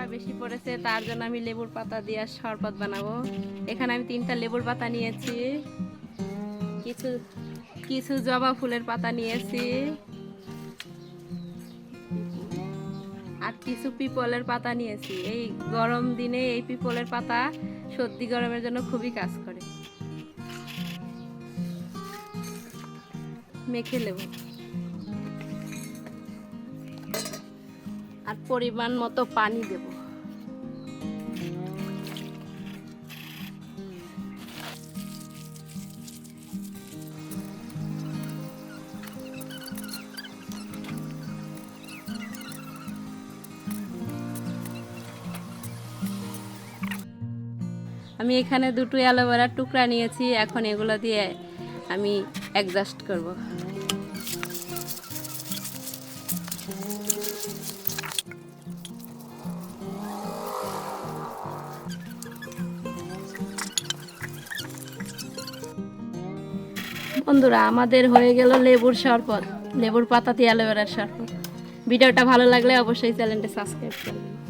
গরমটা বেশি পড়েছে, তার জন্য আমি লেবুর পাতা দিয়ে শরবত বানাবো। এখানে আমি তিনটা লেবুর পাতা নিয়েছি। কিছু কিছু জবা ফুলের পাতা নিয়েছি। আর কিছু পিপলের পাতা নিয়েছি। এই গরম দিনে এই পিপলের পাতা সর্দি গরমের জন্য খুবই কাজ করে। মেখে নেব। আর পরিমাণ মতো পানি দেব। আমি এখানে দুটো অ্যালোভেরার টুকরা নিয়েছি, এখন এগুলো দিয়ে আমি অ্যাডজাস্ট করব। বন্ধুরা, আমাদের হয়ে গেল লেবুর শরবত। লেবুর পাতা অ্যালোভেরার শরবত। ভিডিওটা ভালো লাগলে অবশ্যই চ্যানেলটা সাবস্ক্রাইব করবেন